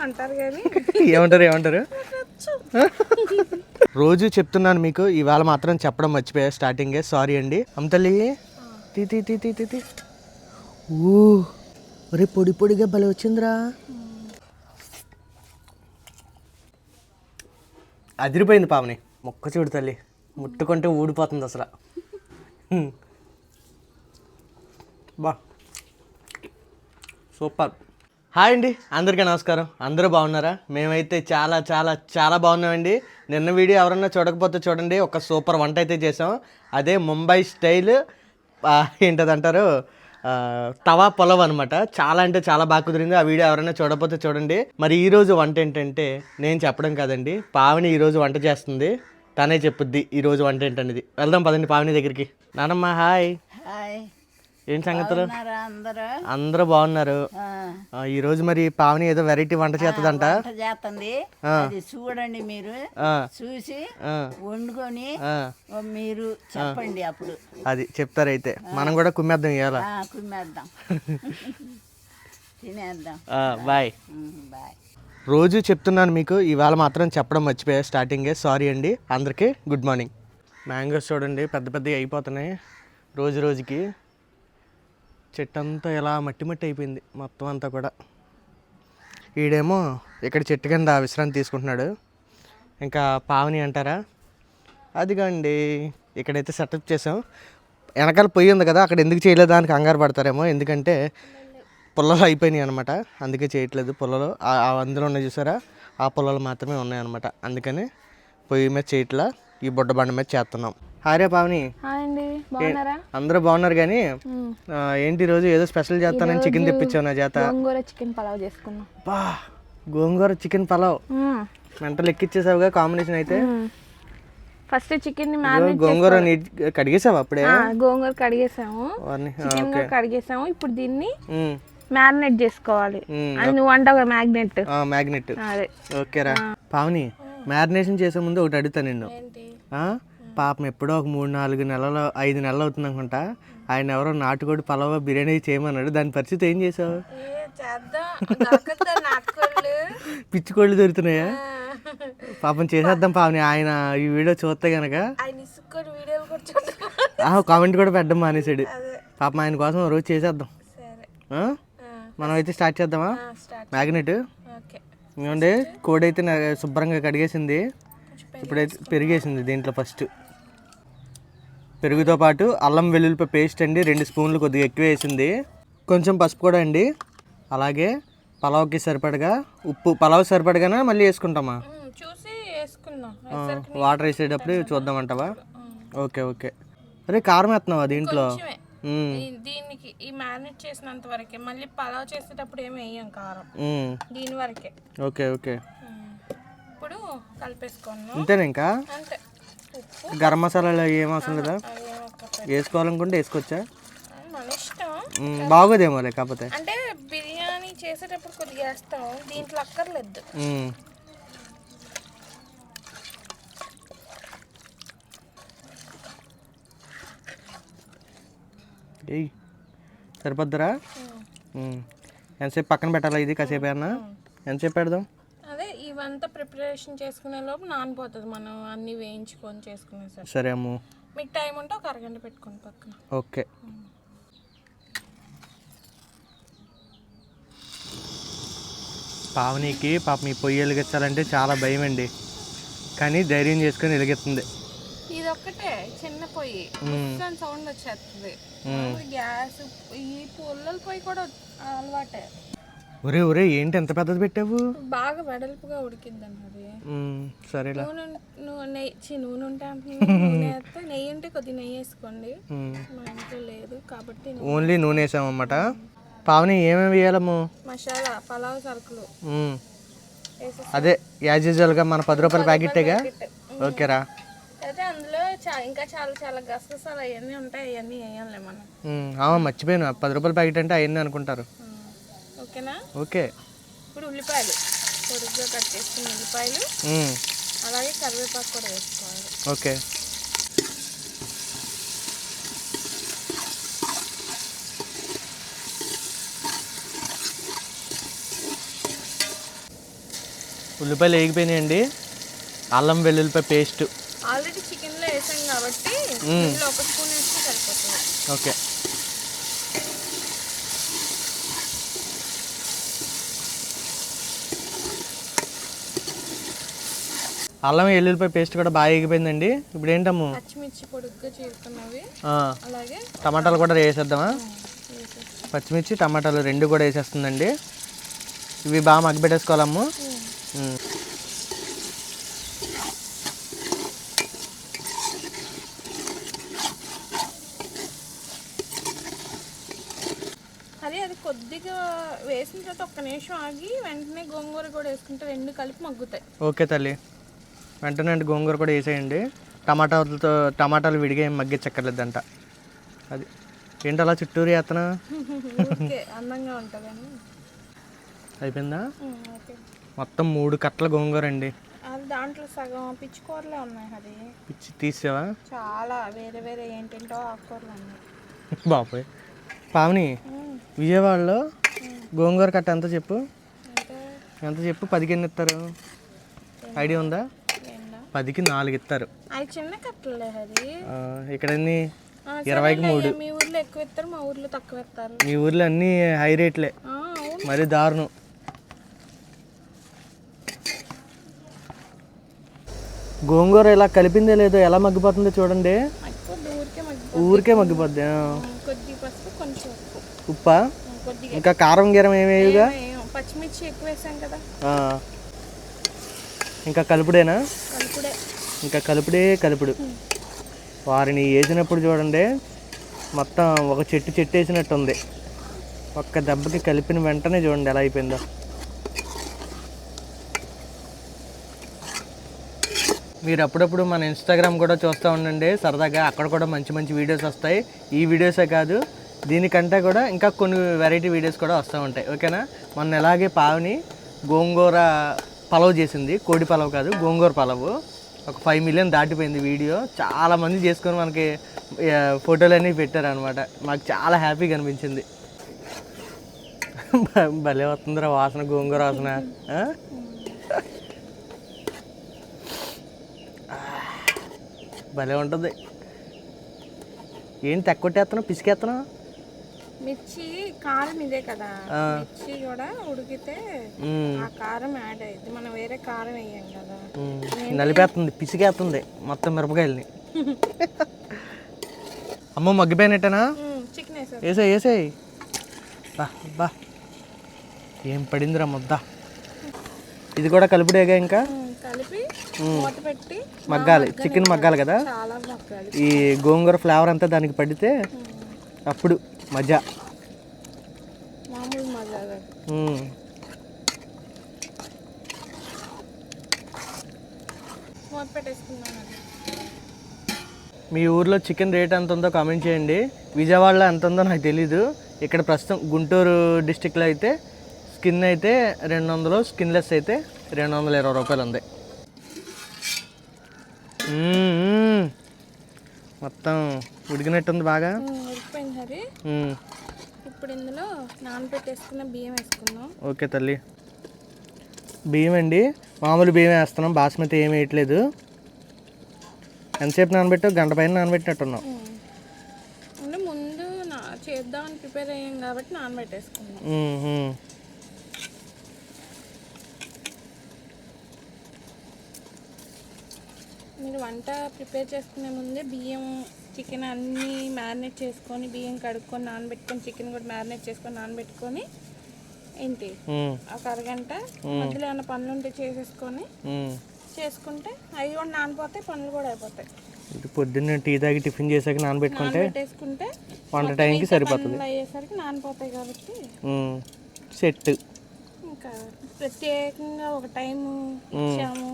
అంటారు కానీ. ఏమంటారు ఏమంటారు? రోజు చెప్తున్నాను మీకు ఇవాళ మాత్రం చెప్పడం మర్చిపోయా స్టార్టింగే సారీ అండి. అమ్మతల్లి తీ తీ తీ తీ ఒరే పొడి పొడిగా భలే వచ్చిందిరా. అదిరిపోయింది పావని. మొక్క చూడు తల్లి. ముట్టుకుంటే ఊడిపోతుంది అసలు. బా. సూపర్. హాయ్ అండి అందరికీ నమస్కారం. అందరూ బాగున్నారా? మేమైతే చాలా చాలా చాలా బాగున్నామండి. నిన్న వీడియో ఎవరన్నా చూడకపోతే చూడండి ఒక సూపర్ వంట అయితే చేసాం అదే ముంబై స్టైల్ ఏంటదంటారు? తవా పొలవ్ అనమాట చాలా అంటే చాలా బాగా కుదిరింది. ఆ వీడియో ఎవరైనా చూడకపోతే చూడండి. మరి ఈరోజు వంట ఏంటంటే నేను చెప్పడం కాదండి పావని ఈరోజు వంట చేస్తుంది. తనే చెప్పుద్ది ఈరోజు వంట ఏంటనేది. వెళ్దాం పదండి పావని దగ్గరికి. నానమ్మ హాయ్. హాయ్. ఏం సంగతులు? అందరూ? అందరూ బాగున్నారు. ఈ రోజు మరి పావని ఏదో వెరైటీ వంట చేస్తుందంట. చేస్తుంది. చూడండి మీరు. చూసి వండుకొని మీరు చెప్పండి అప్పుడు. అది చెప్తారైతే. మనం కూడా కుమ్మేద్దాం ఇవాళ కుమ్మేద్దాం. తినేద్దాం. బాయ్. బాయ్. రోజు చెప్తున్నాను మీకు ఇవాళ మాత్రం చెప్పడం మర్చిపోయా. స్టార్టింగే సారీ అండి. అందరికీ గుడ్ మార్నింగ్. మ్యాంగోస్ చూడండి పెద్ద పెద్దవి అయిపోతున్నాయి. రోజు రోజుకి చెట్టు అంతా ఇలా మట్టి మట్టి అయిపోయింది మొత్తం అంతా కూడా. ఈడేమో ఇక్కడ చెట్టు కింద విశ్రాంతి తీసుకుంటున్నాడు. ఇంకా పావని అంటారా? అదిగోండి ఇక్కడైతే సెటప్ చేసాం వెనకాల పొయ్యి ఉంది కదా అక్కడ ఎందుకు చేయలేదు దానికి కంగారు పడతారేమో. ఎందుకంటే పుల్లలు అయిపోయినాయి అనమాట అందుకే చేయట్లేదు పుల్లలు. ఆ- అందులో ఉన్నాయి చూసారా? ఆ పుల్లలు మాత్రమే ఉన్నాయన్నమాట అందుకని పొయ్యి మీద చేయట్లా. ఈ బుడ్డ బండ మీద చేస్తున్నాం. హారే పావని. హాయ్ అండి బాగున్నారా? అందరూ బాగున్నారు కానీ ఏంటి ఈ రోజు ఏదో స్పెషల్ చేస్తానని చికెన్ తెప్పించావు నా చేత గోంగూర చికెన్ పలావ్ చేసుకున్నాం. బా గోంగూర చికెన్ పలావ్. మెంటలు ఎక్కిచ్చేసావుగా కాంబినేషన్ అయితే. ఫస్ట్ చికెన్ని ఇదిగో మ్యారినేట్ గోంగూర నీట్ కడిగేసావు అప్పుడే? ఆ, గోంగూర కడిగేసాము. చికెన్ కూడా కడిగేసాము. ఇప్పుడు దీన్ని మ్యారినేట్ చేసుకోవాలి. అది నువ్వు అంటావు కదా మ్యాగ్నెట్ ఆ, మ్యాగ్నెట్ అదే. ఓకేరా. పావని మ్యారినేషన్ చేసే ముందు ఒకటి అడుగుతా నిన్ను? పాపం ఎప్పుడో ఒక మూడు నాలుగు నెలలు ఐదు నెలలు అవుతుంది అనుకుంటా. ఆయన ఎవరో నాటుకోడి పలావ బిర్యానీ చేయమన్నాడు. దాని పరిస్థితి ఏం చేసావు? చేద్దాం. దొరకద్దా నాటుకోళ్ళు. పిచ్చి కోళ్ళు దొరుకుతున్నాయా పాపం చేసేద్దాం పావని ఆయన ఈ వీడియో చూస్తే ఆ కామెంట్ కూడా పెట్టడం మానేసాడు పాపం ఆయన కోసం రోజు చేసేద్దాం? మనం అయితే స్టార్ట్ చేద్దామా? మ్యాగ్నెట్? ఏమండి? కోడి అయితే నా- శుభ్రంగా కడిగేసింది. ఇప్పుడైతే పెరిగేసింది దీంట్లో ఫస్ట్ పెరుగుతో పాటు అల్లం వెల్లుల్లిపాయ పేస్ట్ అండి రెండు స్పూన్లు కొద్దిగా ఎక్కువ వేసింది. కొంచెం పసుపు కూడా అండి. అలాగే పలావ్కి సరిపడగా ఉప్పు పలావ్ సరిపడగానే మళ్ళీ వేసుకుంటామా? చూసి వేసుకుందాం. వాటర్ వేసేటప్పుడు చూద్దామంటావా? Okay okay. అరే కారం వేస్తున్నావా దీంట్లో? దీనికి ఈ మ్యారినేట్ చేసినంత వరకే. మళ్ళీ పలావ్ చేసేటప్పుడు ఏమి వేయం కారం. దీని వరకే. Okay okay. ఉమ్. ఇప్పుడు కలిపేసుకున్నాం అంతేనా ఇంకా? అంతే. గరం మసాలాలు ఏం అవసరం లేదా? వేసుకోవాలనుకుంటే వేసుకోవచ్చా? మన ఇష్టం. ఉమ్, బాగోదేమో లేకపోతే అంటే బిర్యానీ చేసేటప్పుడు కొద్దిగా వేస్తాం. దీంట్లో అక్కర్లేదు. ఏయ్ సరిపోద్దురా. ఎంతసేపు పక్కన పెట్టాలా ఇది కాసేపు ఏమన్నా? ఎంతసేపు పెడదాం? ఇవంతా ప్రిపరేషన్ చేసుకునే లోపు నానిపోతుంది మనం అన్ని వేయించుకొని చేసుకునేసరికి సరే అమ్ము. మీకు టైం ఉంటే ఒక అరగంట పెట్టుకోండి పక్కన. ఓకే. పావనికి పాప మీ పొయ్యి వెలిగించాలంటే చాలా భయం అండి కానీ ధైర్యం చేసుకొని వెలిగిస్తుంది. ఇది ఒక్కటే చిన్న పొయ్యి. సౌండ్ వచ్చేస్తుంది. గ్యాస్ ఈ పుల్లల పొయ్యి కూడా అలవాటే. ఒరే ఒరే ఏంటి ఎంత పెద్దది పెట్టావు? బాగా వెడల్పుగా ఉడికిందండి అది ఉమ్, సరేలా. నూనె నెయ్యి నూనె ఉంటే అంటున్నాను. నూనె వేస్తే నెయ్యి ఉంటే కొద్దిగా నెయ్యి వేసుకోండి. మా ఇంట్లో లేదు కాబట్టి ఓన్లీ నూనె వేసామన్నమాట. పావని ఏమేమి వేయాలమ్ము? మసాలా పలావ్ సరుకులు. అదే యాజ్ యూజువల్గా మన పది రూపాయల ప్యాకెట్టేగా? ఓకేరా అయితే అందులో ఇంకా చాలా చాలా గసగసాలు అవన్నీ ఉంటాయి అవన్నీ వేయాలి మనం. అవును మర్చిపోయాను. పది రూపాయల ప్యాకెట్ అంటే అవన్నీ అనుకుంటారు. ఓకేనా? ఓకే. ఇప్పుడు ఉల్లిపాయలు పొడుగ్గా కట్ చేసుకున్న ఉల్లిపాయలు అలాగే కరివేపాకు కూడా వేసుకోవాలి. ఓకే. ఉల్లిపాయలు వేగిపోయినాయండి. అల్లం వెల్లుల్లిపాయ పేస్ట్. ఆల్రెడీ చికెన్లో వేసాం కాబట్టి ఒక స్పూన్ వేస్తే సరిపోతుంది. ఓకే. అల్లం వెల్లుల్లిపాయ పేస్ట్ కూడా బాగా వేగిపోయిందండి ఇప్పుడు ఏంటమ్ము టమాటాలు కూడా వేసేద్దామా? పచ్చిమిర్చి టమాటాలు రెండు కూడా వేసేస్తుందండి. ఇవి బాగా మగ్గబెట్టేసుకోవాలమ్ము ఉమ్. అది అది కొద్దిగా వేసిన తర్వాత ఒక్క నిమిషం ఆగి వెంటనే గోంగూర కూడా వేసుకుంటే రెండు కలిపి మగ్గుతాయి. ఓకే తల్లి. వెంటనే అంటే గోంగూర కూడా వేసేయండి. టమాటాలతో టమాటాలు విడిగా ఏం మగ్గించక్కర్లేదంట అది. ఏంటి అలా చుట్టూరు వేస్తున్నా అందంగా ఉంటుందని. అయిపోయిందా? మొత్తం మూడు కట్టల గోంగూర అండి. దాంట్లో సగం పిచ్చికూరలే ఉన్నాయి అది పిచ్చి తీసావా? చాలా వేరే వేరే ఏంటేంటో ఆకుకూరలు ఉన్నాయి బాబాయ్. పావని విజయవాడలో గోంగూర కట్ట ఎంత చెప్పు? ఎంత చెప్పు? పదికి ఎన్ని ఇస్తారు ఐడియా ఉందా? పదికి నాలుగు ఇస్తారు. చిన్న కట్టలే ఇక్కడ ఇరవైకి మూడు. మీ ఊర్లో ఎక్కువ ఇస్తారు మా ఊర్లో తక్కువ ఇస్తారు. మీ ఊర్లో అన్నీ హై రేట్లే. మరి దారుణం. గోంగూర ఇలా కలిపిందే లేదో ఎలా మగ్గిపోతుందో చూడండి. ఊరికే మగ్గి ఊరికే మగ్గిపోద్ది ఉప్పు. ఇంకా కారం గీరం ఏమేయుగా ఏం, పచ్చిమిర్చి ఎక్కువ వేసాం కదా. ఇంకా కలుపుడేనా? కలుపుడే ఇంకా కలుపుడే కలుపుడు. వారిని వేసినప్పుడు చూడండి మొత్తం ఒక చెట్టు చెట్టు వేసినట్టు ఉంది ఒక్క దెబ్బకి కలిపిన వెంటనే చూడండి ఎలా అయిపోయిందో. మీరు అప్పుడప్పుడు మన ఇన్స్టాగ్రామ్ కూడా చూస్తూ ఉండండి. సరదాగా అక్కడ కూడా మంచి మంచి వీడియోస్ వస్తాయి. ఈ వీడియోసే కాదు దీనికంటే కూడా ఇంకా కొన్ని వెరైటీ వీడియోస్ కూడా వస్తూ ఉంటాయి. ఓకేనా మొన్న ఎలాగే పావుని గోంగూర పలవ్ చేసింది. కోడి పలవ్ కాదు గోంగూర పలవ్. ఒక ఫైవ్ మిలియన్ దాటిపోయింది వీడియో. చాలామంది చేసుకొని మనకి ఫోటోలు అన్నీ పెట్టారనమాట మాకు చాలా హ్యాపీగా అనిపించింది. భలే వస్తుందిరా వాసన గోంగూర వాసన. భలే ఉంటుంది. ఏంటి తెక్కొట్టేస్తున్నావు? పిసికేస్తున్నావు? మిర్చి కారం ఇదే కదా. మిర్చి కూడా ఉడికితే. ఆ కారం యాడ్ అయ్యింది మనం వేరే కారం వేయం కదా. నలిపేస్తుంది పిసికేస్తుంది మొత్తం మిరపకాయలని. అమ్మ మగ్గిపోయినట్టేనా? చికెన్ వేసారు వేసే వేసేయి. బా బా. ఏం పడిందిరా ముద్ద? ఇది కూడా కలుపుడేగా ఇంకా? కలిపి మూత పెట్టి మగ్గాలి. చికెన్ మగ్గాలి కదా? ఈ గోంగూర ఫ్లేవర్ అంతా దానికి పడితే. అప్పుడు మజా. మీ ఊర్లో చికెన్ రేట్ ఎంత ఉందో కామెంట్ చేయండి. విజయవాడలో ఎంత ఉందో నాకు తెలీదు. ఇక్కడ ప్రస్తుతం గుంటూరు డిస్టిక్లో అయితే స్కిన్ అయితే రెండు వందలు స్కిన్లెస్ అయితే రెండు వందల ఇరవై రూపాయలు ఉంది. మొత్తం ఉడికినట్టుంది బాగా. ఉడికిపోయింది హరి. ఇప్పుడు ఇందులో నానబెట్టేసుకున్న బియ్యం వేసుకుందాం. ఓకే తల్లి. బియ్యం అండి మామూలు బియ్యం వేస్తున్నాం. బాస్మతి ఏం వేయట్లేదు. ఎంతసేపు నానబెట్టావు? గంట పైన నానబెట్టినట్టున్నాం ముందు చేద్దామని ప్రిపేర్ అయ్యాం కాబట్టి నానబెట్టేసుకుందాం మీరు వంట ప్రిపేర్ చేసుకునే ముందే బియ్యం చికెన్ అన్నీ మ్యారినేట్ చేసుకొని బియ్యం కడుక్కొని నానబెట్టుకొని చికెన్ కూడా మ్యారినేట్ చేసుకొని నానబెట్టుకొని ఏంటి? ఒక అరగంట మధ్యలో ఏమైనా పనులు ఉంటే చేసేసుకొని. చేసుకుంటే అవి కూడా నానిపోతాయి పనులు కూడా అయిపోతాయి. పొద్దున్న టీ తాగి టిఫిన్ చేసాక నానబెట్టుకుంటే వంట టైంకి సరిపోతుంది. అయ్యేసరికి నానిపోతాయి కాబట్టి. సెట్. ఇంకా ప్రత్యేకంగా ఒక టైం ఇచ్చాము.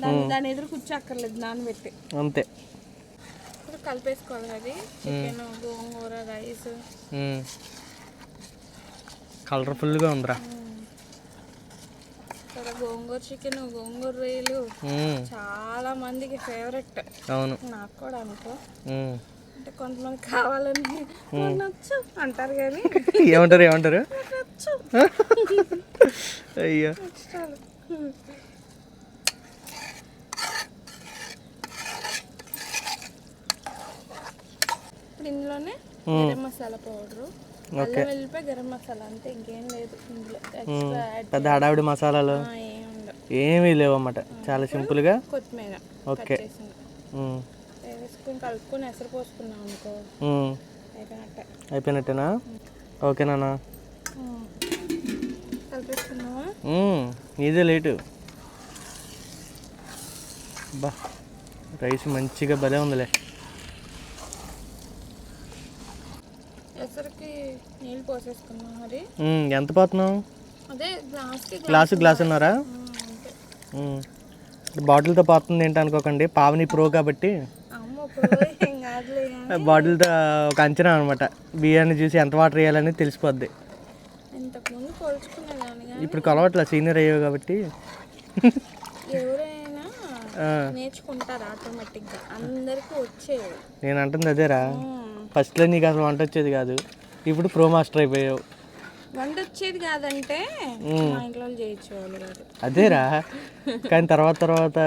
దాని ఎదురు కూర్చోక్కర్లేదు నానబెట్టి. అంతే. ఇప్పుడు కలిపేసుకోవాలి అది. చికెన్ గోంగూర రైస్. కలర్ఫుల్గా ఉందిరా. గోంగూర చికెన్ గోంగూర రొయ్యలు. చాలా మందికి ఫేవరెట్ అవును. నాకు కూడా అనుకో. అంటే కొంతమంది కావాలని "నాకు నచ్చు అంటారు కానీ. ఏమంటారు ఏమంటారు? "నాకు నచ్చు అయ్యో ఇప్పుడు ఇందులోనే గరం మసాలా పౌడరు. అల్లం వెళ్ళిపోయి గరం మసాలా అంతే ఇంకేం లేదు ఇందులో. ఎక్స్ట్రా యాడ్ పెద్ద హడావిడి మసాలాలు. ఏం ఉండవు. ఏమీ లేవు అన్నమాట చాలా సింపుల్గా కొత్తిమీర ఓకే. వేసుకుని కలుపుకొని ఎసరు పోసుకున్నాం అనుకో. అయిపోయినట్టే. అయిపోయినట్టేనా? ఓకేనా కలిపేసుకున్నావా? ఇదే లేటు. బా రైస్ మంచిగా భలే ఉందిలే. పోసేసుకున్నాం మరి. ఉమ్, ఎంత పోతున్నావు? అదే గ్లాసు గ్లాస్ ఉన్నారా. బాటిల్తో పోతుంది ఏంటి అనుకోకండి. పావని ప్రో కాబట్టి బాటిల్తో ఒక అంచనా అనమాట బియ్యాన్ని చూసి ఎంత వాటర్ వేయాలని తెలిసిపోద్ది. ఇప్పుడు కొలవట్ల సీనియర్ అయ్యావు కాబట్టి. నేను అంటుంది అదేరా. ఫస్ట్లో నీకు అసలు వంట వచ్చేది కాదు. ఇప్పుడు ప్రో మాస్టర్ అయిపోయావు. వంట వచ్చేది కాదంటే మా ఇంట్లో వాళ్ళు చేయించేవాళ్ళు కాదు. అదేరా? కానీ తర్వాత తర్వాత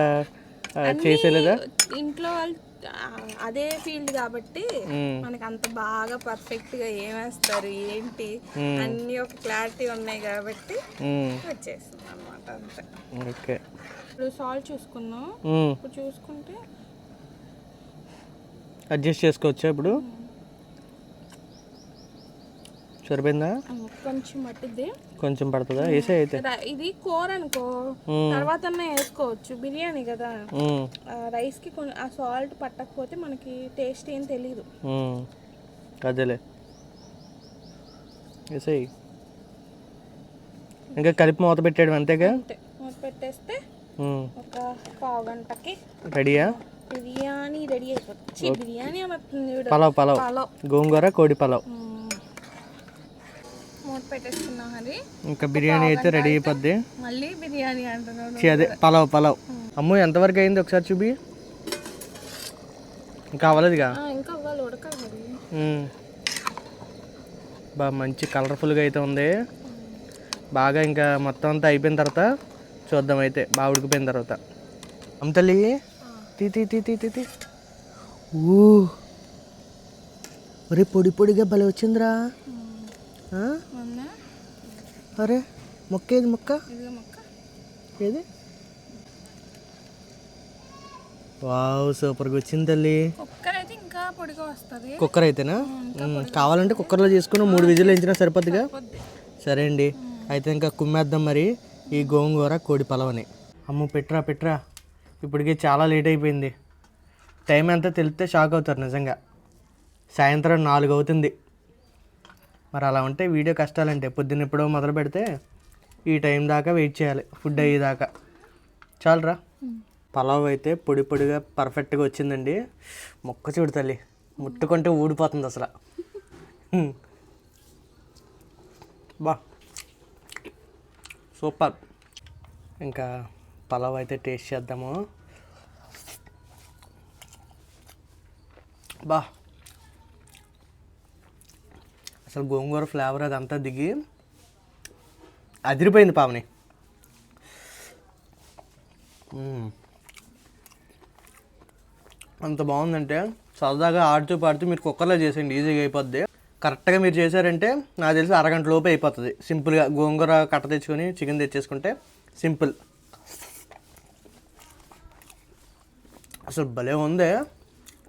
చేసేలేదా? ఇంట్లో వాళ్ళు అదే ఫీల్డ్ కాబట్టి. మనకి అంత బాగా పర్ఫెక్ట్గా ఏమేస్తారు ఏంటి అన్ని ఒక క్లారిటీ ఉన్నాయి కాబట్టి అనమాట అంతే. ఓకే. ఇప్పుడు సాల్ట్ చూసుకున్నాం ఇప్పుడు చూసుకుంటే అడ్జస్ట్ చేసుకోవచ్చా ఇప్పుడు? సరిపోయిందా? కొంచెం మట్టిది కొంచెం పడుతుందా? వేసే అయితే. ఇది కూర అనుకో. తర్వాత వేసుకోవచ్చు. బిర్యానీ కదా. రైస్కి ఆ సాల్ట్ పట్టకపోతే మనకి టేస్ట్ ఏం తెలియదు అదేలే. వేసేయి ఇంకా కలిపి మూత పెట్టేయడం అంతేగా? అంతే. మూత పెట్టేస్తే ఒక పావు గంటకి రెడీయా? బిర్యానీ రెడీ అయిపోతుంది బిర్యానీ పలావ్ పలావ్. పలావ్. గోంగూర కోడి పలావ్. పెట్టేసుకున్నాం అది ఇంకా బిర్యానీ అయితే రెడీ అయిపోద్ది. మళ్ళీ బిర్యానీ అంటున్నాడు. అదే పలావ్ పలావ్. అమ్మో ఎంతవరకు అయింది ఒకసారి చూపి? ఇంకా అవ్వలేదుగా ఇంకా? అవ్వాలి ఉడకాలి మరి. ఉమ్. బా మంచి కలర్ఫుల్గా అయితే ఉంది. బాగా ఇంకా మొత్తం అంతా అయిపోయిన తర్వాత చూద్దాం అయితే. బాగా ఉడికిపోయిన తర్వాత. అమ్మ తీ తీ తీ తీ తీ ఒరే పొడి పొడిగా భలే వచ్చిందిరా. అరే మొక్క ఏది మొక్క? ఏది? వావ్ సూపర్గా వచ్చింది తల్లి. కుక్కర్ అయితేనా. కావాలంటే కుక్కర్లో చేసుకుని మూడు విజిల్ వేయించినా సరిపోద్దిగా? పొద్దు సరే అండి. అయితే ఇంకా కుమ్మేద్దాం మరి. ఈ గోంగూర కోడి పలవని. అమ్మ పెట్రా పెట్రా ఇప్పటికే చాలా లేట్ అయిపోయింది. టైం ఎంత తెలిస్తే షాక్ అవుతారు నిజంగా. సాయంత్రం నాలుగు అవుతుంది. మరి అలా ఉంటే వీడియో కష్టాలంటే పొద్దున్న ఎప్పుడో మొదలు పెడితే ఈ టైం దాకా వెయిట్ చేయాలి ఫుడ్ అయ్యేదాకా. చాలరా? పలావ్ అయితే పొడి పొడిగా పర్ఫెక్ట్గా వచ్చిందండి. మొక్క చూడు తల్లి ముట్టుకుంటే ఊడిపోతుంది అసలు. బా. సూపర్. ఇంకా పలావ్ అయితే టేస్ట్ చేద్దాము. బా. అసలు గోంగూర ఫ్లేవర్ అదంతా దిగి అదిరిపోయింది పావని. అంత బాగుందంటే సరదాగా ఆడుతూ పాడుతూ మీరు కుక్కర్లో చేసేయండి ఈజీగా అయిపోద్ది. కరెక్ట్గా మీరు చేశారంటే నాకు తెలిసి అరగంట లోపే అయిపోతుంది. సింపుల్గా గోంగూర కట్ట తెచ్చుకొని చికెన్ తెచ్చేసుకుంటే సింపుల్. అసలు భలే ఉంది.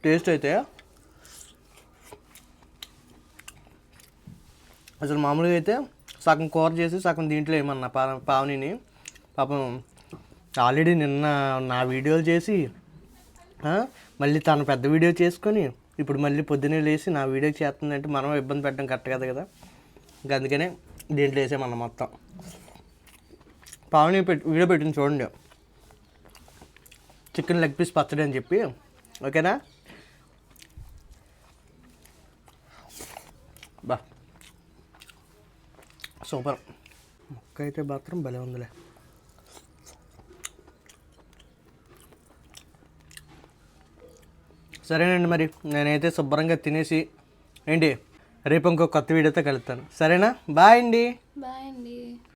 టేస్ట్ అయితే అసలు మామూలుగా అయితే సగం కూర చేసి సగం దీంట్లో ఏమన్నా పా పావనిని పాపం ఆల్రెడీ నిన్న నా వీడియోలు చేసి మళ్ళీ తను పెద్ద వీడియో చేసుకొని ఇప్పుడు మళ్ళీ పొద్దున్నే లేచి నా వీడియో చేస్తుందంటే మనం ఇబ్బంది పెట్టడం కరెక్ట్ కదా కదా. ఇంకా అందుకనే దీంట్లో వేసామన్న మొత్తం. పావని పెట్టి వీడియో పెట్టింది చూడండి. చికెన్ లెగ్ పీస్ పచ్చడి అని చెప్పి ఓకేనా? సూపర్. ముక్క అయితే మాత్రం భలే ఉందిలే. సరేనండి మరి నేనైతే శుభ్రంగా తినేసి ఏంటి రేపు ఇంకో కొత్త వీడియోతో కలుస్తాను సరేనా? బాయ్ అండి. బాయ్ అండి.